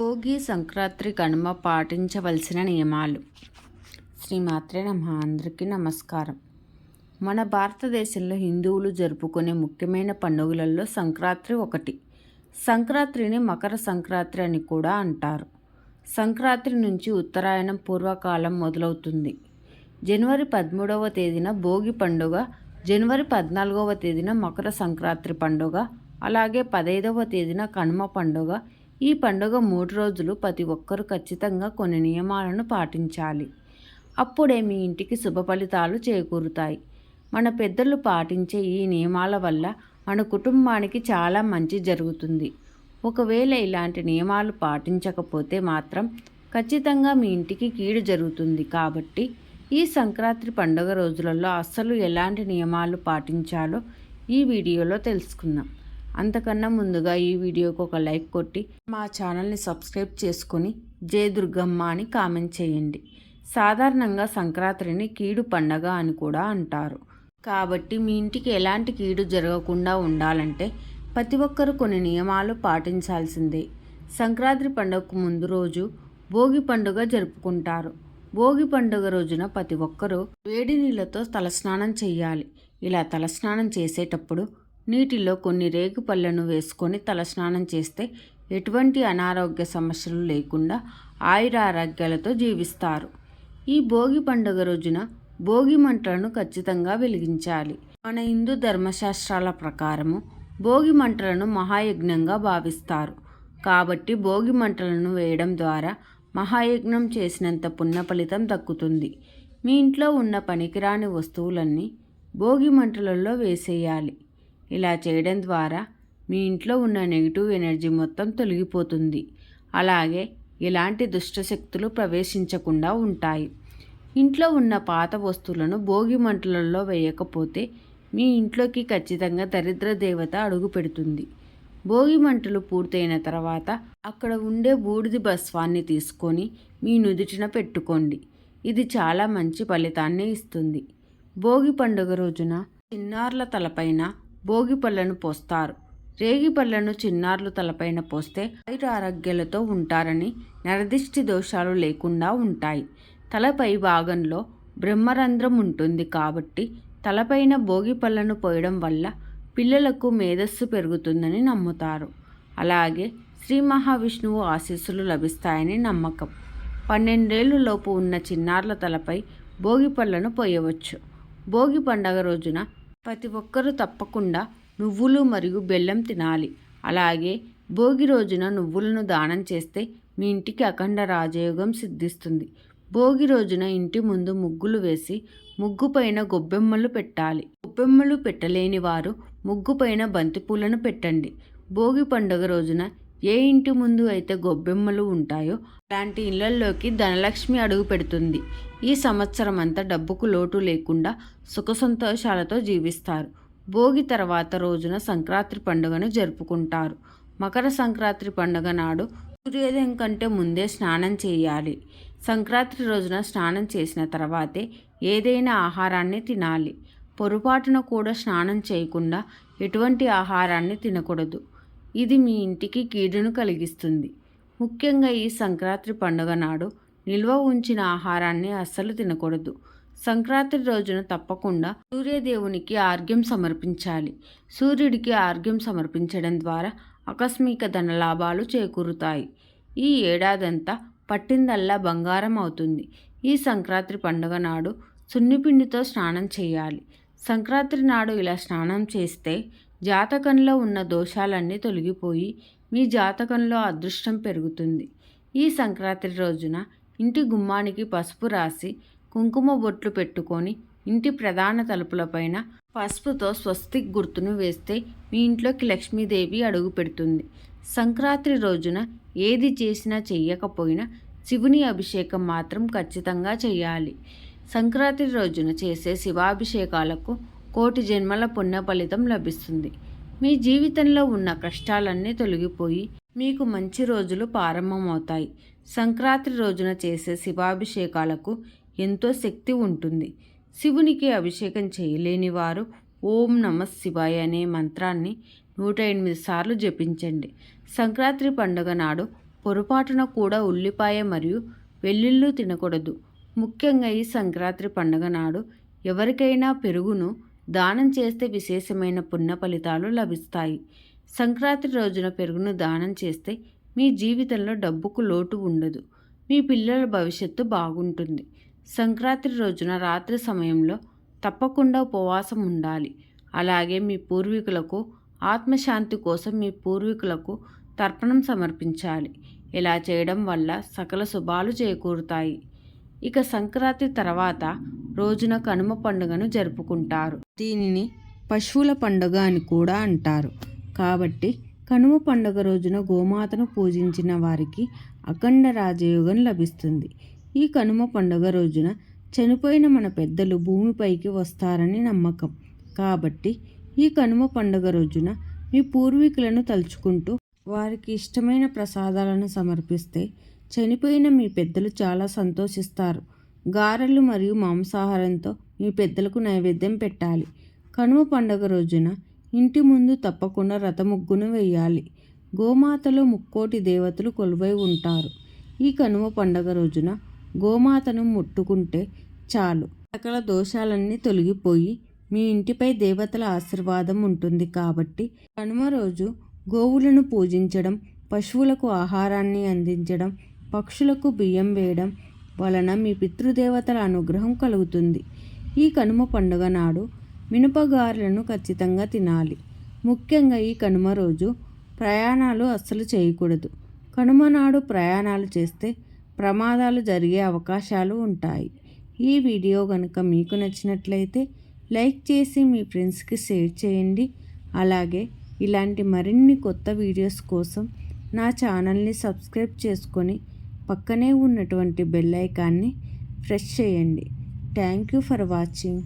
భోగి సంక్రాంతి కనుమ పాటించవలసిన నియమాలు. శ్రీమాత్రే నమ. అందరికీ నమస్కారం. మన భారతదేశంలో హిందువులు జరుపుకునే ముఖ్యమైన పండుగలలో సంక్రాంతి ఒకటి. సంక్రాంతిని మకర సంక్రాంతి అని కూడా అంటారు. సంక్రాంతి నుంచి ఉత్తరాయణం పూర్వకాలం మొదలవుతుంది. జనవరి పదమూడవ తేదీన భోగి పండుగ జనవరి పద్నాలుగవ తేదీన మకర సంక్రాంతి పండుగ అలాగే పదైదవ తేదీన కనుమ పండుగ ఈ పండుగ మూడు రోజులు ప్రతి ఒక్కరూ ఖచ్చితంగా కొన్ని నియమాలను పాటించాలి. అప్పుడే మీ ఇంటికి శుభ ఫలితాలు చేకూరుతాయి. మన పెద్దలు పాటించే ఈ నియమాల వల్ల మన కుటుంబానికి చాలా మంచి జరుగుతుంది. ఒకవేళ ఇలాంటి నియమాలు పాటించకపోతే మాత్రం ఖచ్చితంగా మీ ఇంటికి కీడు జరుగుతుంది కాబట్టి ఈ సంక్రాంతి పండుగ రోజులలో అస్సలు ఎలాంటి నియమాలు పాటించాలో ఈ వీడియోలో తెలుసుకుందాం. అంతకన్నా ముందుగా ఈ వీడియోకి ఒక లైక్ కొట్టి మా ఛానల్ని సబ్స్క్రైబ్ చేసుకొని జయ దుర్గమ్మ అని కామెంట్ చేయండి. సాధారణంగా సంక్రాంతిని కీడు పండగ అని కూడా అంటారు. కాబట్టి మీ ఇంటికి ఎలాంటి కీడు జరగకుండా ఉండాలంటే ప్రతి ఒక్కరు కొన్ని నియమాలు పాటించాల్సిందే. సంక్రాంతి పండుగకు ముందు రోజు భోగి పండుగ జరుపుకుంటారు. భోగి పండుగ రోజున ప్రతి ఒక్కరూ వేడి నీళ్ళతో తలస్నానం చేయాలి. ఇలా తలస్నానం చేసేటప్పుడు నీటిలో కొన్ని రేగు పళ్ళను వేసుకొని తలస్నానం చేస్తే ఎటువంటి అనారోగ్య సమస్యలు లేకుండా ఆయురారోగ్యాలతో జీవిస్తారు. ఈ భోగి పండుగ రోజున భోగి మంటలను ఖచ్చితంగా వెలిగించాలి. మన హిందూ ధర్మశాస్త్రాల ప్రకారము భోగి మంటలను మహాయజ్ఞంగా భావిస్తారు. కాబట్టి భోగి మంటలను వేయడం ద్వారా మహాయజ్ఞం చేసినంత పుణ్య ఫలితం దక్కుతుంది. మీ ఇంట్లో ఉన్న పనికిరాని వస్తువులన్నీ భోగి మంటలలో వేసేయాలి. ఇలా చేయడం ద్వారా మీ ఇంట్లో ఉన్న నెగిటివ్ ఎనర్జీ మొత్తం తొలగిపోతుంది. అలాగే ఎలాంటి దుష్టశక్తులు ప్రవేశించకుండా ఉంటాయి. ఇంట్లో ఉన్న పాత వస్తువులను భోగి మంటలలో వేయకపోతే మీ ఇంట్లోకి ఖచ్చితంగా దరిద్ర దేవత అడుగు పెడుతుంది. భోగి మంటలు పూర్తయిన తర్వాత అక్కడ ఉండే బూడిది భస్వాన్ని తీసుకొని మీ నుదుటిన పెట్టుకోండి. ఇది చాలా మంచి ఫలితాన్ని ఇస్తుంది. భోగి పండుగ రోజున చిన్నారుల తలపైన భోగి పళ్ళను పోస్తారు. రేగి పళ్ళను చిన్నారులు తలపైన పోస్తే ఆయుర ఆరోగ్యాలతో ఉంటారని నరదిష్టి దోషాలు లేకుండా ఉంటాయి. తలపై భాగంలో బ్రహ్మరంధ్రం ఉంటుంది కాబట్టి తలపైన భోగి పళ్ళను పోయడం వల్ల పిల్లలకు మేధస్సు పెరుగుతుందని నమ్ముతారు. అలాగే శ్రీ మహావిష్ణువు ఆశీస్సులు లభిస్తాయని నమ్మకం. పన్నెండేళ్ళలోపు ఉన్న చిన్నారుల తలపై భోగి పళ్ళను పోయవచ్చు. భోగి పండగ రోజున ప్రతి ఒక్కరూ తప్పకుండా నువ్వులు మరియు బెల్లం తినాలి. అలాగే భోగి రోజున నువ్వులను దానం చేస్తే మీ ఇంటికి అఖండ రాజయోగం సిద్ధిస్తుంది. భోగి రోజున ఇంటి ముందు ముగ్గులు వేసి ముగ్గు పైన గొబ్బెమ్మలు పెట్టాలి. గొబ్బెమ్మలు పెట్టలేని వారు ముగ్గు పైన బంతిపూలను పెట్టండి. భోగి పండుగ రోజున ఏ ఇంటి ముందు అయితే గొబ్బెమ్మలు ఉంటాయో అలాంటి ఇళ్ళలోకి ధనలక్ష్మి అడుగు పెడుతుంది. ఈ సంవత్సరం అంతా డబ్బుకు లోటు లేకుండా సుఖ సంతోషాలతో జీవిస్తారు. భోగి తర్వాత రోజున సంక్రాంతి పండుగను జరుపుకుంటారు. మకర సంక్రాంతి పండుగ నాడు సూర్యోదయం కంటే ముందే స్నానం చేయాలి. సంక్రాంతి రోజున స్నానం చేసిన తర్వాతే ఏదైనా ఆహారాన్ని తినాలి. పొరపాటున కూడా స్నానం చేయకుండా ఎటువంటి ఆహారాన్ని తినకూడదు. ఇది మీ ఇంటికి కీడును కలిగిస్తుంది. ముఖ్యంగా ఈ సంక్రాంతి పండుగ నాడు నిల్వ ఉంచిన ఆహారాన్ని అస్సలు తినకూడదు. సంక్రాంతి రోజున తప్పకుండా సూర్యదేవునికి ఆర్ఘ్యం సమర్పించాలి. సూర్యుడికి ఆర్ఘ్యం సమర్పించడం ద్వారా ఆకస్మిక ధనలాభాలు చేకూరుతాయి. ఈ ఏడాదంతా పట్టిందల్లా బంగారం అవుతుంది. ఈ సంక్రాంతి పండుగ నాడు సున్నిపిండితో స్నానం చేయాలి. సంక్రాంతి నాడు ఇలా స్నానం చేస్తే జాతకంలో ఉన్న దోషాలన్నీ తొలగిపోయి మీ జాతకంలో అదృష్టం పెరుగుతుంది. ఈ సంక్రాంతి రోజున ఇంటి గుమ్మానికి పసుపు రాసి కుంకుమ బొట్లు పెట్టుకొని ఇంటి ప్రధాన తలుపులపైన పసుపుతో స్వస్తిక్ గుర్తును వేస్తే మీ ఇంట్లోకి లక్ష్మీదేవి అడుగు పెడుతుంది. సంక్రాంతి రోజున ఏది చేసినా చెయ్యకపోయినా శివుని అభిషేకం మాత్రం ఖచ్చితంగా చేయాలి సంక్రాంతి రోజున చేసే శివాభిషేకాలకు కోటి జన్మల పుణ్య ఫలితం లభిస్తుంది. మీ జీవితంలో ఉన్న కష్టాలన్నీ తొలగిపోయి మీకు మంచి రోజులు ప్రారంభమవుతాయి. సంక్రాంతి రోజున చేసే శివాభిషేకాలకు ఎంతో శక్తి ఉంటుంది. శివునికి అభిషేకం చేయలేని వారు ఓం నమ శివాయ అనే మంత్రాన్ని నూట ఎనిమిది సార్లు జపించండి. సంక్రాంతి పండుగ నాడు పొరపాటున కూడా ఉల్లిపాయ మరియు వెల్లుల్లు తినకూడదు. ముఖ్యంగా ఈ సంక్రాంతి పండుగ నాడు ఎవరికైనా పెరుగును దానం చేస్తే విశేషమైన పుణ్య ఫలితాలు లభిస్తాయి. సంక్రాంతి రోజున పెరుగును దానం చేస్తే మీ జీవితంలో డబ్బుకు లోటు ఉండదు. మీ పిల్లల భవిష్యత్తు బాగుంటుంది. సంక్రాంతి రోజున రాత్రి సమయంలో తప్పకుండా ఉపవాసం ఉండాలి. అలాగే మీ పూర్వీకులకు ఆత్మశాంతి కోసం మీ పూర్వీకులకు తర్పణం సమర్పించాలి. ఇలా చేయడం వల్ల సకల శుభాలు చేకూరుతాయి. ఇక సంక్రాంతి తర్వాత రోజున కనుమ పండుగను జరుపుకుంటారు. దీనిని పశువుల పండుగ అని కూడా అంటారు. కాబట్టి కనుమ పండుగ రోజున గోమాతను పూజించిన వారికి అఖండ రాజయోగం లభిస్తుంది. ఈ కనుమ పండుగ రోజున చనిపోయిన మన పెద్దలు భూమిపైకి వస్తారని నమ్మకం. కాబట్టి ఈ కనుమ పండుగ రోజున మీ పూర్వీకులను తలుచుకుంటూ వారికి ఇష్టమైన ప్రసాదాలను సమర్పిస్తే చనిపోయిన మీ పెద్దలు చాలా సంతోషిస్తారు. గారెలు మరియు మాంసాహారంతో మీ పెద్దలకు నైవేద్యం పెట్టాలి. కనుమ పండుగ రోజున ఇంటి ముందు తప్పకుండా రథముగ్గును వేయాలి. గోమాతలో ముక్కోటి దేవతలు కొలువై ఉంటారు. ఈ కనుమ పండుగ రోజున గోమాతను ముట్టుకుంటే చాలు. సకల దోషాలన్నీ తొలగిపోయి మీ ఇంటిపై దేవతల ఆశీర్వాదం ఉంటుంది కాబట్టి కనుమ రోజు గోవులను పూజించడం పశువులకు ఆహారాన్ని అందించడం పక్షులకు బియ్యం వేయడం వలన మీ పితృదేవతల అనుగ్రహం కలుగుతుంది. ఈ కనుమ పండుగ నాడు మినపగారెలను ఖచ్చితంగా తినాలి. ముఖ్యంగా ఈ కనుమ రోజు ప్రయాణాలు అస్సలు చేయకూడదు. కనుమ నాడు ప్రయాణాలు చేస్తే ప్రమాదాలు జరిగే అవకాశాలు ఉంటాయి. ఈ వీడియో కనుక మీకు నచ్చినట్లయితే లైక్ చేసి మీ ఫ్రెండ్స్కి షేర్ చేయండి. అలాగే ఇలాంటి మరిన్ని కొత్త వీడియోస్ కోసం నా ఛానల్ని సబ్స్క్రైబ్ చేసుకొని పక్కనే ఉన్నటువంటి బెల్ ఐకాన్ని ప్రెస్ చేయండి. Thank you for watching.